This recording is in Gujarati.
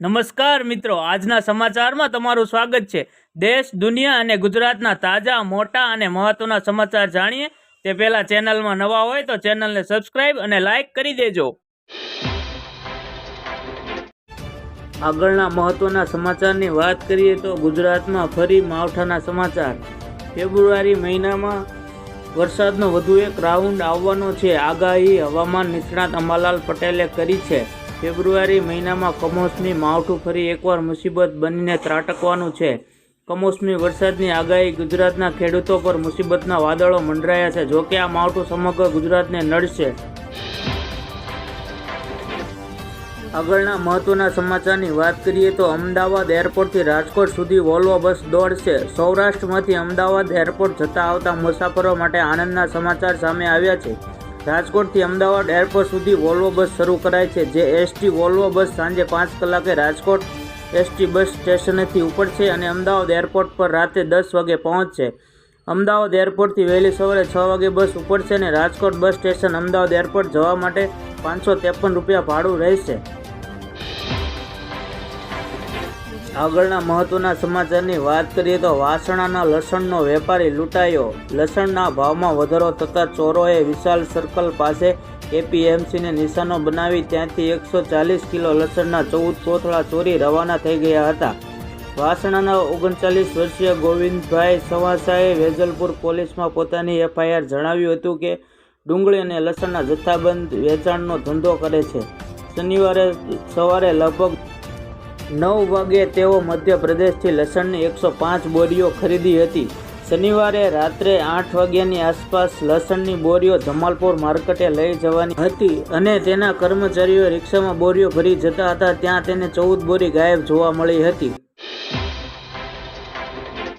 નમસ્કાર મિત્રો, આજના સમાચારમાં તમારું સ્વાગત છે. દેશ, દુનિયા અને ગુજરાતના તાજા, મોટા અને મહત્વના સમાચાર જાણીએ. તે પહેલા ચેનલમાં નવા હોય તો ચેનલને સબસ્ક્રાઇબ અને લાઇક કરી દેજો. આગળના મહત્વના સમાચારની વાત કરીએ તો ગુજરાતમાં ફરી માવઠાના સમાચાર. ફેબ્રુઆરી મહિનામાં વરસાદનો વધુ એક રાઉન્ડ આવવાનો છે. આગાહી હવામાન નિષ્ણાત અંબાલાલ પટેલે કરી છે. ફેબ્રુઆરી મહિનામાં કમોસમી માવઠું ફરી એકવાર મુસીબત બનીને ત્રાટકવાનું છે. કમોસમી વરસાદની આગાહી ગુજરાતના ખેડૂતો પર મુસીબતના વાદળો મંડરાયા છે. જોકે આ માવઠું સમગ્ર ગુજરાતને નડશે. આગળના મહત્વના સમાચારની વાત કરીએ તો અમદાવાદ એરપોર્ટથી રાજકોટ સુધી વોલ્વો બસ દોડશે. સૌરાષ્ટ્રમાંથી અમદાવાદ એરપોર્ટ જતા આવતા મુસાફરો માટે આનંદના સમાચાર સામે આવ્યા છે. રાજકોટથી અમદાવાદ એરપોર્ટ સુધી વોલ્વો બસ શરૂ કરાય છે. જે એસટી વોલ્વો બસ સાંજે પાંચ કલાકે રાજકોટ એસટી બસ સ્ટેશનેથી ઉપડશે અને અમદાવાદ એરપોર્ટ પર રાતે દસ વાગે પહોંચશે. અમદાવાદ એરપોર્ટથી વહેલી સવારે છ વાગે બસ ઉપડશે અને Rajkot bus station Ahmedabad airport જવા માટે પાંચસો ત્રેપન રૂપિયા ભાડું રહેશે. આગળના મહત્વના સમાચારની વાત કરીએ તો વાસણાના લસણનો વેપારી લૂંટાયો. લસણના ભાવમાં વધારો થતાં ચોરોએ વિશાલ સર્કલ પાસે એપીએમસીને નિશાનો બનાવી ત્યાંથી એકસો ચાલીસ કિલો લસણના ચૌદ કોથળા ચોરી રવાના થઈ ગયા હતા. વાસણાના ઓગણચાલીસ વર્ષીય ગોવિંદભાઈ સવાસાએ વેજલપુર પોલીસમાં પોતાની એફઆઈઆર જણાવ્યું હતું કે ડુંગળી અને લસણના જથ્થાબંધ વેચાણનો ધંધો કરે છે. શનિવારે સવારે લગભગ નવ વાગે તેઓ મધ્યપ્રદેશથી લસણની એકસો પાંચ બોરીઓ ખરીદી હતી. શનિવારે રાત્રે આઠ વાગ્યાની આસપાસ લસણની બોરીઓ ધમાલપુર માર્કેટે લઈ જવાની હતી અને તેના કર્મચારીઓ રિક્ષામાં બોરીઓ ભરી જતા હતા, ત્યાં તેને ચૌદ બોરી ગાયબ જોવા મળી હતી.